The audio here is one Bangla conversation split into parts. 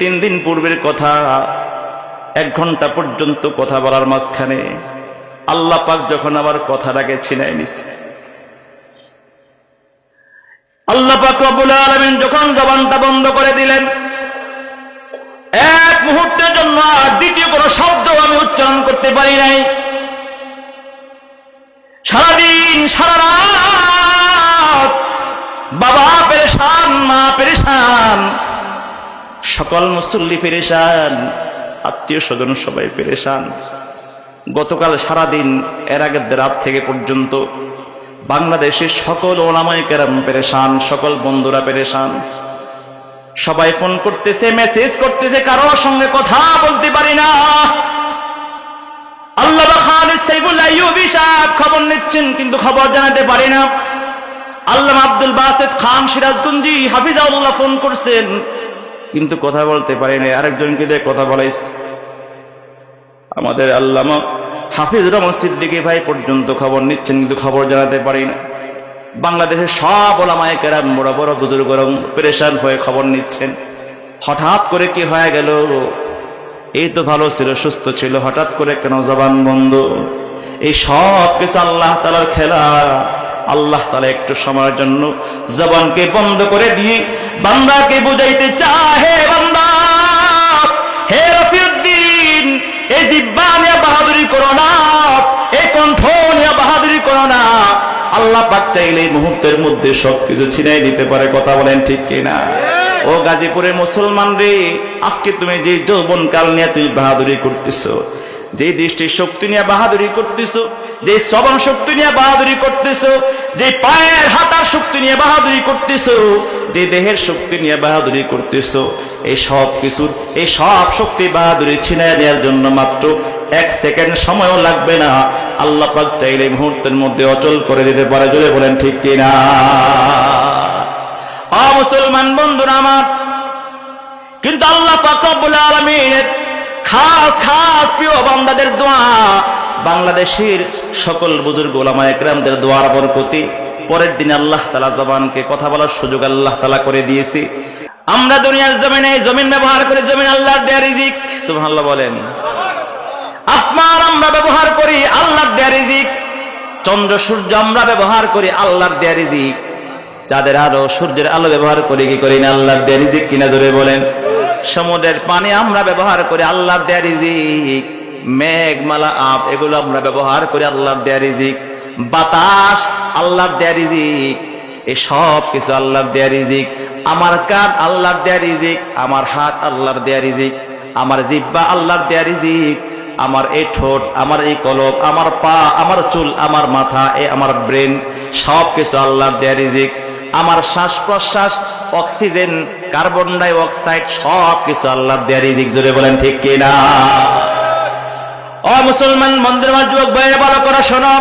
তিন দিন পূর্বের কথা, এক ঘণ্টা পর্যন্ত কথা বলার মাঝখানে আল্লাহ পাক যখন আবার কথাটাকে ছিনাই নিছে। আল্লাহ পাক রব্বুল আলামিন যখন জবানটা বন্ধ করে দিলেন, এক মুহূর্তের জন্য আর দ্বিতীয় কোনো শব্দ আমি উচ্চারণ করতে পারি নাই। সারাদিন, সারা বাবা পেরেশান, মা পেরেশান সকল মুসল্লি পেরেশান, আত্মীয় স্বজন সবাই পেরেশান। গতকাল সারাদিন, এর আগের রাত থেকে পর্যন্ত বাংলাদেশের সকল ওলামায় কেরাম পেরেশান, সকল বন্ধুরা পেরেশান। সবাই ফোন করতেছে, মেসেজ করতেছে, কারোর সঙ্গে কথা বলতে পারি না। আল্লাহ খবর নিচ্ছেন, কিন্তু খবর জানাতে পারি না। আল্লাহ আব্দুল বাসেদ খান সিরাজগঞ্জি হাফিজাউল্লাহ ফোন করছেন কিন্তু কথা বলতে পারি না আরেকজনকে দিয়ে কথা বলাইছে আমাদের আল্লামা হাফিজ রহমান সিদ্দিকী ভাই পর্যন্ত খবর নিচ্ছেন, কিন্তু খবর জানাতে পারি না। বাংলাদেশের সব ওলামায় কেরাম বড় বড় বুজুর্গ পেরেশান হয়ে খবর নিচ্ছেন। হঠাৎ করে কি হয়ে গেল? এই তো ভালো ছিল, সুস্থ ছিল। হঠাৎ করে কেন জবান বন্ধ? এই সব কিছু আল্লাহ তালার খেলা। আল্লাহ তালা একটু সময়ের জন্য জবানকে বন্ধ করে দিয়ে বান্দাকে বুঝাইতে চাহে বান্দা, হে রফিউদ্দিন এই দিব্যা নিয়ে বাহাদুরি করো না কণ্ঠ নিয়ে বাহাদুরি করো না। আল্লাহ চাইলে এই মুহূর্তের মধ্যে সবকিছু ছিনাই দিতে পারে, কথা বলেন ঠিক কিনা? ও গাজীপুরের মুসলমান রে, আজকে তুমি যে যৌবন কাল নিয়ে তুমি বাহাদুরি করতেছো, যে দৃষ্টির শক্তি নিয়ে বাহাদুরি করতেছো, যে শ্রবণ শক্তি নিয়ে বাহাদুরি করতেছো যে পায়ের হাতার শক্তি নিয়ে বাহাদুরি করতেছো, যে দেহের শক্তি নিয়ে বাহাদুরি করতেছো, এই সব কিছুর, এই সব শক্তি বাহাদুরি ছিনায় নেওয়ার জন্য মাত্র এক সেকেন্ড সময়ও লাগবে না। আল্লাহ পাক চাইলে মুহূর্তের মধ্যে অচল করে দিতে পারে। জোরে বলেন, ঠিক কিনা? মুসলমান বন্ধুরা আমার, কিন্তু আল্লাহ পাক রব্বুল আলামিনের খাস খাস প্রিয় বান্দাদের দোয়া বাংলাদেশের সকল বুজুর্গ ওলামা একরামদের দোয়ার বরকতি। পরের দিন আল্লাহ তালা জবানকে কথা বলার সুযোগ আল্লাহ তালা করে দিয়েছি। আমরা দুনিয়ার জমিনে জমিন ব্যবহার করে জমিন আল্লাহর দেয়া রিজিক। সুবহানাল্লাহ বলেন। আসমান আমরা ব্যবহার করি আল্লাহর দেয়া রিজিক। চন্দ্র, সূর্য আমরা ব্যবহার করি আল্লাহর দেয়া রিজিক। চাঁদের আলো, সূর্যের আলো ব্যবহার করি কি করি না আল্লাহর দেয়া রিজিক কিনা জোরে বলেন। সমুদ্রের পানি আমরা ব্যবহার করি আল্লাহর দেয়া রিজিক। মেঘমালা আপ, এগুলো আমরা ব্যবহার করি আল্লাহর দেয়া রিজিক। বাতাস, আল্লাহর দেয়া রিজিক। এই সব কিছু আল্লাহর দেয়া রিজিক। আমার কান আল্লাহর দেয়া রিজিক। আমার হাত আল্লাহর দেয়া রিজিক। আমার জিব্বা আল্লাহর দেয়া রিজিক। আমার এই ঠোঁট, আমার এই কলব, আমার পা, আমার চুল, আমার মাথা এ আমার ব্রেন, সব কিছু আল্লাহর দেয়া রিজিক। আমার শ্বাস প্রশ্বাস অক্সিজেন, কার্বন ডাই অক্সাইড, সব কিছু আল্লাহর দেয়া রিজিক। জুড়ে বলেন ঠিক কিনা? ও মুসলমান মন্দির যুবক বয়ে বলো করা শোনো।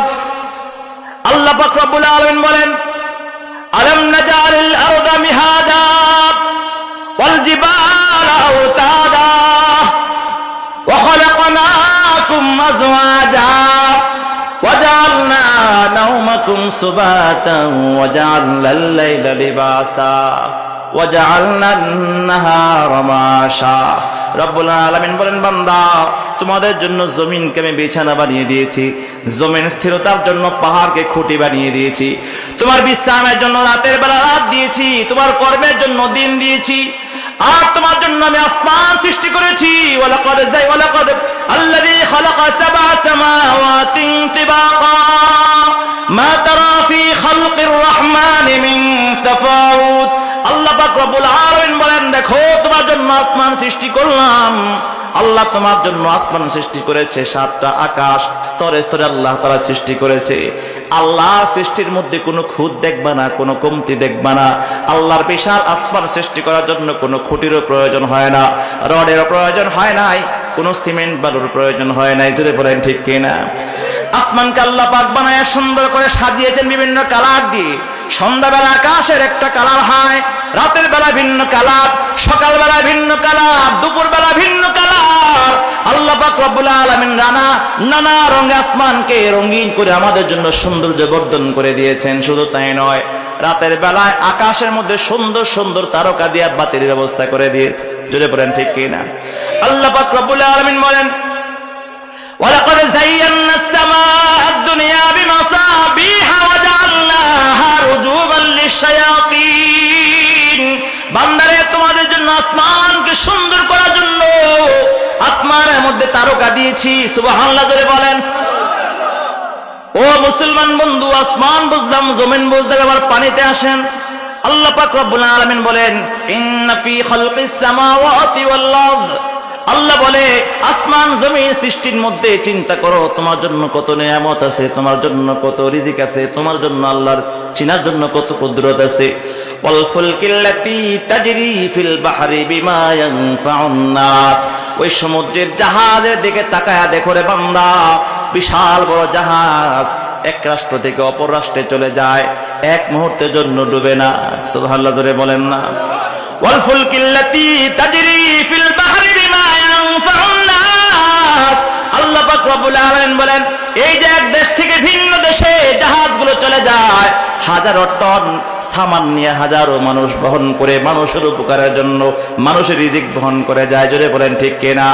আল্লাহ রব্বুল আলম বলেন, আলম নাজাল বলেন তোমাদের জন্য জমিনকে আমি বিছানা বানিয়ে দিয়েছি। জমিন স্থিরতার জন্য পাহাড়কে খুঁটি বানিয়ে দিয়েছি। তোমার বিশ্রামের জন্য রাতের বেলা রাত দিয়েছি। তোমার কর্মের জন্য দিন দিয়েছি। আর তোমার জন্য আমি আসমান সৃষ্টি করেছি। আল্লাহ বলেন, দেখো, তোমার জন্য আসমান সৃষ্টি করলাম। আল্লাহ তোমার জন্য আসমান সৃষ্টি করেছে, সাতটা আকাশ, স্তরে স্তরে আল্লাহ তারা সৃষ্টি করেছে। আল্লাহ সৃষ্টির মধ্যে কোনো খুদ দেখবা না, কোনো কমতি দেখবা না। আল্লাহর বিশাল আসমান সৃষ্টি করার জন্য কোনো খুঁটিরও প্রয়োজন হয় না, রডেরও প্রয়োজন হয় নাই, কোনো সিমেন্ট বালুর প্রয়োজন হয় নাই। যদি বলেন ঠিক কিনা? আসমানকে আল্লাহ পাক বানায় সুন্দর করে সাজিয়েছেন বিভিন্ন কালার দিয়ে। সন্ধ্যাবেলা আকাশের একটা কালার হয়, রাতের বেলা ভিন্ন কালার, সকালবেলা ভিন্ন কালার। রব্বুল আলামিন রানা নানা রঙে আসমানকে রঙিন করে আমাদের জন্য সৌন্দর্য বর্ধন করে দিয়েছেন শুধু তাই নয় রাতের বেলায় আকাশের মধ্যে সুন্দর সুন্দর তারকা দিয়া বাতির ব্যবস্থা করে দিয়েছে জোরে বলেন ঠিক কি না আল্লাহ পাক রব্বুল আলামিন বলেন ولقد زينا السماء الدنيا بمصابيح وجعلناها رجوما للشياطين বান্দারে তোমাদের জন্য আসমানকে সুন্দর করার জন্য আসমানের মধ্যে তারকা দিয়েছি, সুবহানাল্লাহ জোরে বলেন। ও মুসলমান বন্ধু, আসমান বুঝলাম, জমিন বুঝতে আবার পানিতে আসেন। আল্লাহ পাক রব্বুল আলামিন বলেন, ইন্না ফি খালকিস সামাওয়াতি ওয়াল আরদ। আল্লাহ বলে, আসমান, জমিন সৃষ্টির মধ্যে চিন্তা করো, তোমার জন্য কত নিয়ামত আছে, তোমার জন্য কত রিজিক আছে, তোমার জন্য আল্লাহর চিনার জন্য কত কুদরত আছে। ওয়াল ফুলকিল্লাতি তাজরি ফিল বাহরি বিমা ইয়ানফাউন নাস। ওই সমুদ্রের জাহাজের দিকে তাকায়া দেখো রে বান্দা, বিশাল বড় জাহাজ। এক রাষ্ট্র থেকে অপর রাষ্ট্রে চলে যায়, এক মুহূর্তের জন্য ডুবে না। সুবহানাল্লাহ, জোরে বলেন না। ওয়াল ফুলকিল্লাতি তাজরি ফিল বাহরি বিমা ইয়ানফাউন নাস। আল্লাহ পাক রব্বুল আলামিন বলেন, এই যে এক দেশ থেকে ভিন্ন দেশে জাহাজগুলো চলে যায়, হাজারো টন সামান নিয়ে হাজারো মানুষ বহন করে মানুষের উপকারের জন্য মানুষের রিজিক বহন করে যায়, জোরে বলেন ঠিক কিনা?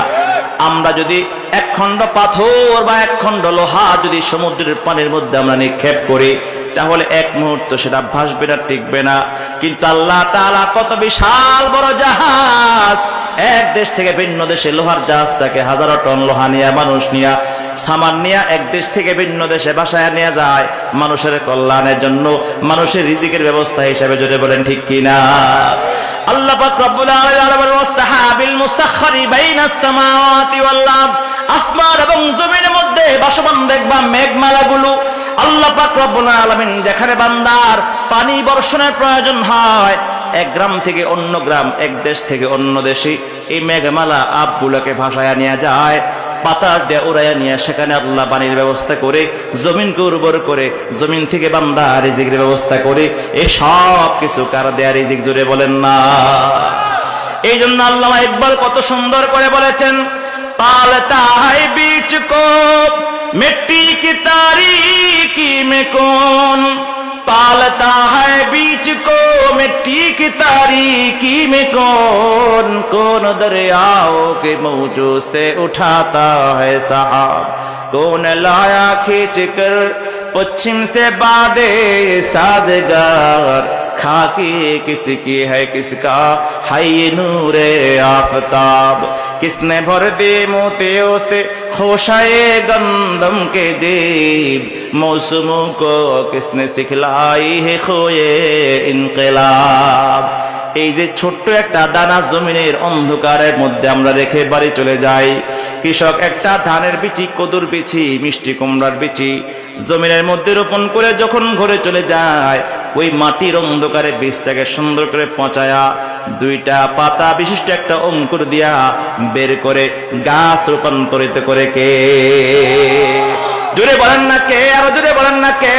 আমরা যদি এক খণ্ড পাথর বা এক খণ্ড লোহা যদি সমুদ্রের পানির মধ্যে আমরা নিক্ষেপ করি, তাহলে এক মুহূর্ত সেটা ভাসবে না, টিকবে না। কিন্তু আল্লাহ তালা কত বিশাল বড় জাহাজ এক দেশ থেকে ভিন্ন দেশে লোহার জাহাজটাকে হাজারো টন লোহা নিয়ে, মানুষ নিয়ে, সামান এক দেশ থেকে ভিন্ন দেশে বাসায় নিয়ে যায় মানুষের কল্যাণের জন্য। মানুষের রিজিকের ব্যবস্থা হিসাবে যদি বলেন ঠিক কিনা। আল্লাহ পাক রব্বুল যেখানে বান্দার পানি বর্ষণের প্রয়োজন হয় এক গ্রাম থেকে অন্য গ্রাম, এক দেশ থেকে অন্য দেশে। এই মেঘমালা আবগুলাকে ভাসায়া নেওয়া যায় পাতার দিয়ে উড়াইয়া নিয়ে সেখানে আল্লাহ পানির ব্যবস্থা করে, জমিনকে উর্বর করে, জমিন থেকে বান্দা রিজিকের ব্যবস্থা করে। এই সব কিছু কারা দেয়া রিজিক জুড়ে বলেন না। এই জন্য আল্লাহ একবার কত সুন্দর করে বলেছেন পালতা হাই বীজ কো মিট্টি কি তারি কি মে কোন? পালত तारीकी में कौन कौन दरियाओं के मौजू से उठाता है साहब? कौन लाया खींच कर, पश्चिम से बादे साजगार? खाकी किसकी है किसका है ये नूरे आफताब किसने भर दे मोतियों से खोशाए गंदम के जेब मौसमों को किसने सिखलाई है खोए इनकलाब এই যে ছোট্ট একটা দানা জমিনের অন্ধকারের মধ্যে আমরা রেখে বাড়ি চলে যাই কৃষক একটা ধানের বিচি কদুর বিচি মিষ্টি কুমড়ার বিচি জমিনের মধ্যে রোপণ করে যখন ঘরে চলে যায় ওই মাটির অন্ধকারে বীজটাকে সুন্দর করে পচায়া দুইটা পাতা বিশিষ্ট একটা অঙ্কুর দিয়া বের করে গাছ রূপান্তরিত করে কে? জুড়ে বলেন না কে? আরও জুড়ে বলেন না কে?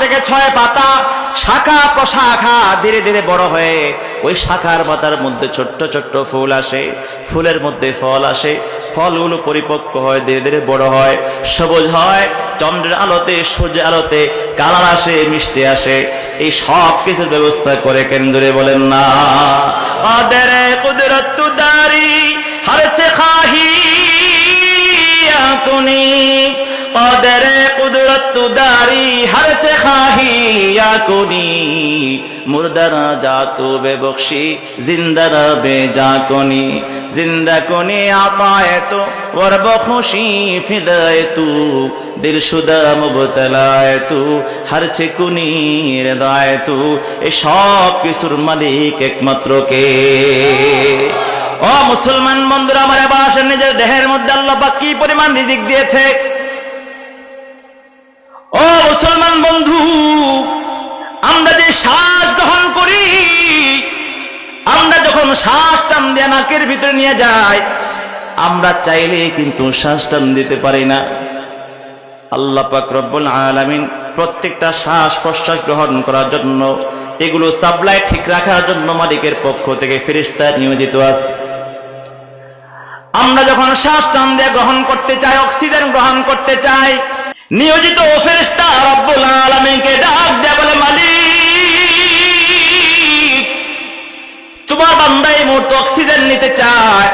থেকে ছয় পাতা শাখা প্রশাখা ধীরে ধীরে বড় হয়ে ওই শাখার পাতার মধ্যে ছোট্ট ছোট্ট ফুল আসে। ফুলের মধ্যে ফল আসে। ফলগুলো পরিপক্ক হয়, ধীরে ধীরে বড় হয়। সবুজ হয়, চন্দ্রের আলোতে, সূর্যের আলোতে কালার আসে, মিষ্টি আসে। এই সব কিছুর ব্যবস্থা করে কেন্দ্রে বলেন না আদের হরছে খাহি কুনি قادر قدرت تو داری ہر چاہی یا کنی مردرا جا تو بے بخشی زندہ بے جا کنی زندہ کنی آپائے تو ورب خوشی فدائے تو دل شدہ مبتلائے تو ہر چکنی ردائے تو এ সব কিছুর মালিক একমাত্র কে ও মুসলমান বন্ধুরা আমার বাসার নিজের দেহের মধ্যে আল্লাহ কি পরিমাণ রিজিক দিয়েছে ও মুসলমান বন্ধু, আমরা যে শ্বাস গ্রহণ করি, আমরা যখন শ্বাস টান দিয়ে নাকের ভিতরে নিয়ে যাই, আমরা চাইলে কিন্তু শ্বাস টান দিতে পারি না। আল্লাহ পাক রব্বুল আলামিন প্রত্যেকটা শ্বাস প্রশ্বাস গ্রহণ করার জন্য, এগুলো সাপ্লাই ঠিক রাখার জন্য মালিকের পক্ষ থেকে ফেরিস্তা নিয়োজিত আছে। আমরা যখন শ্বাস টান দিয়ে গ্রহণ করতে চাই, অক্সিজেন গ্রহণ করতে চাই নিয়োজিত ফেরেশতা রব্বুল আলামিনকে ডাক দেয়া বলে, মালিক, তোমার বান্দা এই মুহূর্তে অক্সিজেন নিতে চায়।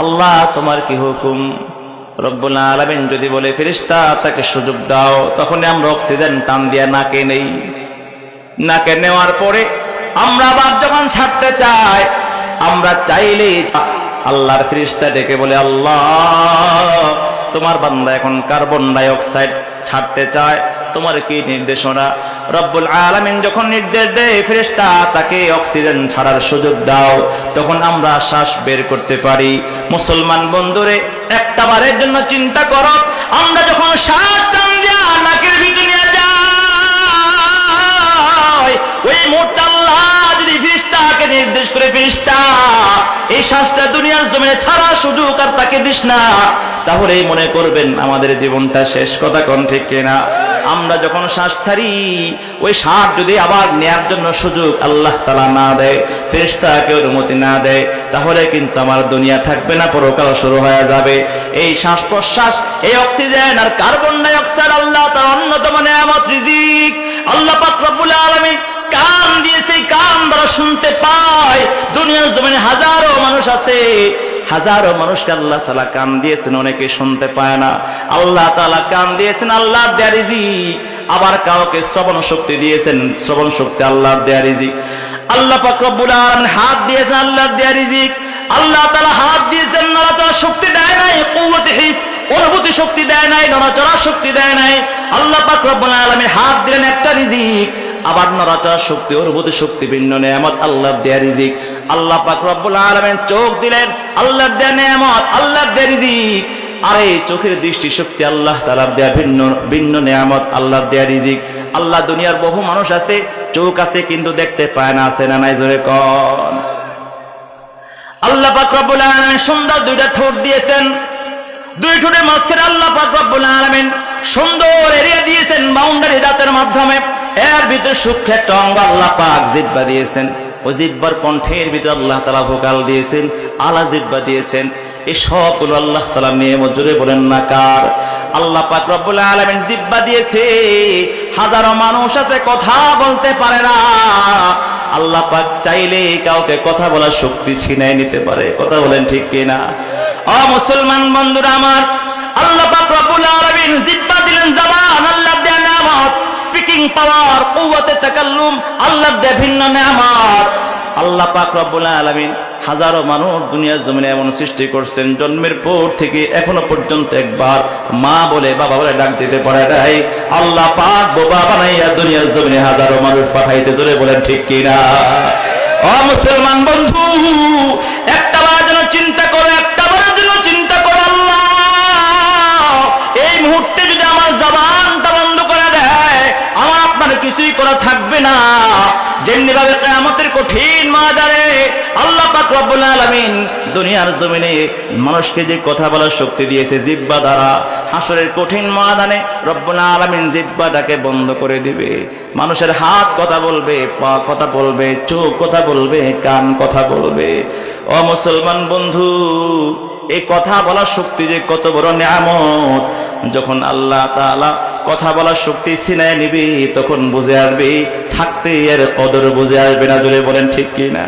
আল্লাহ তোমার কি হুকুম? রব্বুল আলামিন যদি বলে, ফেরেশতা, তাকে সুযোগ দাও তখন আমরা অক্সিজেন টান দিয়া নাকে নেই। নাকে নেওয়ার পরে আমরা আবার যখন ছাড়তে চাই, আমরা চাইলেই আল্লাহর ফিরিস্তা ডেকে বলে, আল্লাহ তোমার বান্দা এখন কার্বন ডাই অক্সাইড ছাড়তে চায়, তোমার কি নির্দেশনা? রব্বুল আলামিন যখন নির্দেশ দেয়, ফেরেশতা তাকে অক্সিজেন ছাড়ার সুযোগ দাও, তখন আমরা শ্বাস বের করতে পারি। মুসলমান বন্ধুরে একটা বারের জন্য চিন্তা করো, আমরা যখন শ্বাস টান দিয়া নাকের ভিতরে নিয়ে যাই, ওই যদি ফিরিস্তাকে নির্দেশ করে ফিরিস্তা এই শ্বাসটা দুনিয়ার জমিনে ছাড়া সুযোগ আর তাকে দিস না। তাহলেই মনে করবেন আমাদের জীবনটা শেষ কথা কোন ঠিক কিনা? আমরা যখন শ্বাস ছাড়ি, ওই শ্বাস যদি আবার নেয়ার জন্য সুযোগ আল্লাহ তালা না দেয়, ফেরেশতাকে অনুমতি না দেয়, তাহলে কিন্তু আমার দুনিয়া থাকবে না পরকাল শুরু হয়ে যাবে। এই শ্বাস প্রশ্বাস এই অক্সিজেন আর কার্বন ডাই অক্সাইড আল্লাহ তার অন্যতম নেয়ামত, রিজিক। আল্লাহ পাক রব্বুল আলামিন কান দিয়েছে কান দ্বারা শুনতে পায়। দুনিয়ার জমিনে হাজারো মানুষ আছে। হাজারো মানুষকে আল্লাহ তালা কান দিয়েছেন, অনেকে শুনতে পায় না। আল্লাহ তালা কান দিয়েছেন, আল্লাহ দেয়া রিজিক আবার কাউকে শ্রবণ শক্তি দিয়েছেন, শ্রবণ শক্তি আল্লাহ দেয়া রিজিক আল্লাহ পাক রব্বুল হাত দিয়েছেন, আল্লাহ দেয়া রিজিক আল্লাহ তালা হাত দিয়েছেন, নড়াচড়ার শক্তি দেয় নাই অনুভূতি শক্তি দেয় নাই, নড়াচড়ার শক্তি দেয় নাই। আল্লাহ পাক রব্বুল আলামিন হাত দিলেন একটা রিজিক। আবার নড়াচড়ার শক্তি, অনুভূতি শক্তি, ভিন্ন নেয়ামত আল্লাহ দেয়া রিজিক। আল্লাহ পাক রব্বুল চোখ দিলেন আল্লাহ দেয়া নেয়ামত আল্লাহ দেয়া রিজিক। আর এই চোখের দৃষ্টি শক্তি আল্লাহ তালা দেয়া ভিন্ন ভিন্ন নেয়ামত আল্লাহ দেয়া রিজিক। আল্লাহ দুনিয়ার বহু মানুষ আছে, চোখ আছে, কিন্তু দেখতে পায় না, আছে না নাই, জোরে কন। আল্লাহ পাক রব্বুল আলামিন সুন্দর দুইটা ঠোঁট দিয়েছেন। দুই ঠোঁটের মাঝখানে আল্লাহ পাক রব্বুল আলামিন সুন্দর এরিয়া দিয়েছেন, বাউন্ডারি দাঁতের মাধ্যমে। এর ভিতরে সূক্ষ্ম একটা আল্লাহ পাক জিব্বা দিয়েছেন। ও জিব্বার কণ্ঠের ভিতরে আল্লাহ তালা ভোকাল দিয়েছেন, আলা জিব্বা দিয়েছেন। এই সবগুলো আল্লাহ তালা মেয়ে মজুরে বলেন না কার? আল্লাহ পাক রব্বুল আলামিন জিব্বা দিয়েছে। হাজারো মানুষ আছে, কথা বলতে পারে না। আল্লাহ পাক চাইলে কাউকে কথা বলার শক্তি ছিনাই নিতে পারে। কথা বলেন ঠিক কিনা? অ মুসলমান বন্ধুরা আমার, আল্লাহ পাক রব্বুল আলামিন জিব্বা দিলেন, জবান আল্লাহ দেয়া নিয়ামত স্পিকিং পাওয়ার, কুওয়াতে তাকাল্লুম আল্লাহ দেয়া ভিন্ন নিয়ামত। আল্লাহ পাক রব্বুল আলামিন হাজারো মানুষ দুনিয়ার জমিনে এমন সৃষ্টি করছেন, জন্মের পর থেকে এখনও পর্যন্ত একবার মা বলে, বাবা বলে ডাক দিতে পারে নাই। আল্লাহ পাক বোবা বানাইয়া দুনিয়ার জমিনে হাজারো মানুষ পাঠাইছে, জোরে বলেন ঠিক কিনা? ও মুসলমান বন্ধু কিছুই করা থাকবে না। যেমনি ভাবে কেয়ামতের কঠিন মাজারে আল্লাহ আলামিন দুনিয়ার জমিনে মানুষকে যে কথা বলার শক্তি দিয়েছে, জিব্বা দ্বারা, হাসরের কঠিন ময়দানে রব্বুল আলামিন জিব্বাটাকে বন্ধ করে দিবে। মানুষের হাত কথা বলবে, পা কথা বলবে, চোখ কথা বলবে, কান কথা বলবে। ও মুসলমান বন্ধু এই কথা বলার শক্তি যে কত বড় নিয়ামত, যখন আল্লাহ তাআলা কথা বলার শক্তি ছিনায় নিবি, তখন বুঝে আসবি, থাকতে এর কদর বুঝে আসবে না জুড়ে বলেন ঠিক কি না?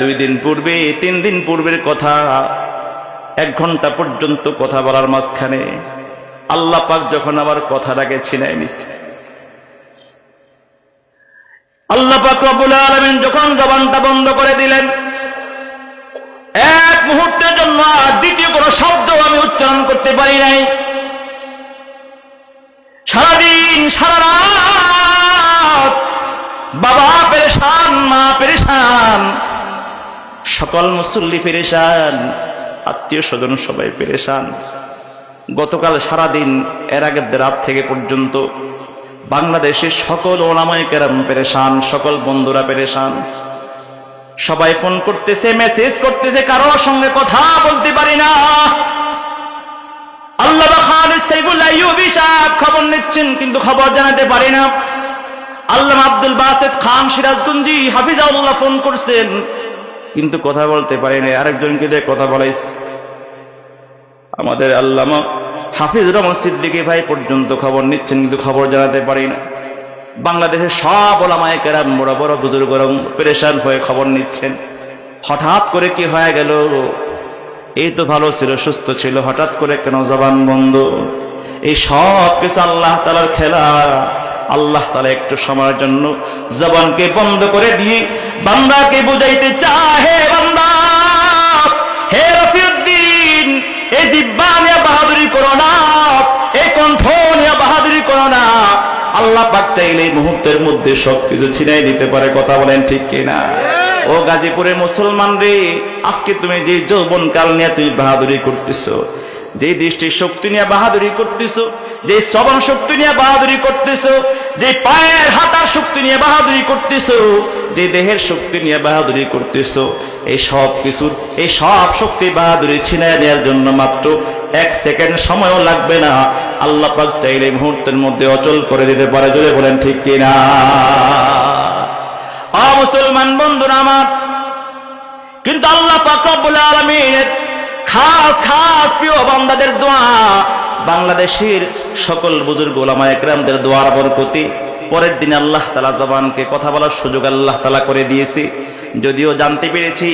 দুই দিন পূর্বে, তিন দিন পূর্বের কথা, এক ঘণ্টা পর্যন্ত কথা বলার মাঝখানে আল্লাহ পাক যখন আবার কথাটাকে ছিনায় নিছে। আল্লাহ পাক রব্বুল আলামিন যখন জবানটা বন্ধ করে দিলেন, এক মুহূর্তের জন্য দ্বিতীয় কোনো শব্দ আমি উচ্চারণ করতে পারি নাই। সারাদিন, সারা রাত বাবা পেরেশান, মা পেরেশান, সকল মুসল্লি পেরেশান, আত্মীয় স্বজন সবাই পেরেশান। গতকাল সারাদিন, এর আগের রাত থেকে পর্যন্ত বাংলাদেশের সকল ওলামায় কেরাম পেরেশান, সকল বন্ধুরা পেরেশান। সবাই ফোন করতেছে, মেসেজ করতেছে, কারোর সঙ্গে কথা বলতে পারি না। আল্লাহ খবর নিচ্ছেন, কিন্তু খবর জানাতে পারে না। আল্লাহ আব্দুল বাসেদ খান ফোন করছেন, কিন্তু কথা বলতে আরেকজনকে কথা আমাদের আল্লামা হাফিজ রহমান সিদ্দিকী ভাই পর্যন্ত খবর নিচ্ছেন, কিন্তু খবর জানাতে পারি না। বাংলাদেশের সব ওলামায় কেরাম বড় বড় বুজুর্গ পেরেশান হয়ে খবর নিচ্ছেন। হঠাৎ করে কি হয়ে গেল? এই তো ভালো ছিল, সুস্থ ছিল, হঠাৎ করে কেন জবান বন্ধ? এই সব কিছু আল্লাহ তালার খেলা। আল্লাহ তালা একটু সময়ের জন্য জবানকে বন্ধ করে দিয়ে বান্দাকে বুঝাইতে চাহে বান্দা, হে রফিউদ্দিন এই দিব্যা নিয়ে বাহাদুরি করো না এই কণ্ঠ নিয়ে বাহাদুরি করো না। আল্লাহ পাক চাইলে এই মুহূর্তের মধ্যে সবকিছু ছিনাই দিতে পারে, কথা বলেন ঠিক কিনা? ও গাজীপুরের মুসলমান রে, আজকে তুমি যে যৌবন কাল নিয়ে তুমি বাহাদুরি করতেছো, যে দৃষ্টির শক্তি নিয়ে বাহাদুরি করতেছো, যে শ্রবণ শক্তি নিয়ে বাহাদুরি করতেছো, যে পায়ের হাঁটার শক্তি নিয়ে বাহাদুরি করতেছো, যে দেহের শক্তি নিয়ে বাহাদুরি করতেছো, এই সব কিছুর, এই সব শক্তি বাহাদুরি ছিনায় নেওয়ার জন্য মাত্র এক সেকেন্ড সময়ও লাগবে না। আল্লাহ পাক চাইলে মুহূর্তের মধ্যে অচল করে দিতে পারে, জোরে বলেন ঠিক কিনা? অ মুসলমান বন্ধুরা আমার। কিন্তু আল্লাহ পাকবুল আলামিনের খাস খাস প্রিয় বান্দাদের দোয়া, বাংলাদেশের সকল বুজুর্গ ওলামা একরামদের দোয়ার বরকতি। পরের দিন আল্লাহ তালা জবানকে কথা বলার সুযোগ আল্লাহ তালা করে দিয়েছি। যদিও জানতে পেরেছি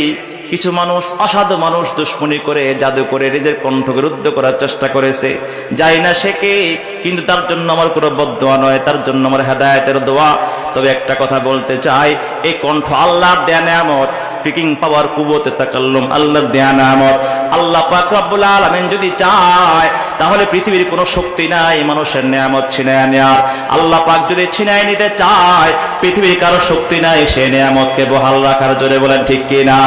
কিছু মানুষ, অসাধু মানুষ দুশ্মনী করে জাদু করে নিজের কণ্ঠকে রুদ্ধ করার চেষ্টা করেছে। যাই না কে, কিন্তু তার জন্য আমার কোনো বদোয়া নয়, তার জন্য আমার হেদায়তের দোয়া। তবে একটা কথা বলতে চাই, এই কণ্ঠ আল্লাহর দেয়া নেয়ামত স্পিকিং পাওয়ার কুবতে তাকাল্লুম, আল্লাহর দেয়া নামত আল্লাহ পাক আলামিন যদি চায়, তাহলে পৃথিবীর কোনো শক্তি নাই, মানুষের নেয়ামত ছিনায় নেয়ার। আল্লাহ পাক যদি ছিনায় নিতে চায়, পৃথিবীর কারও শক্তি নাই, সে নেয়ামতকে বহাল রাখার জোরে বলেন ঠিক কিনা?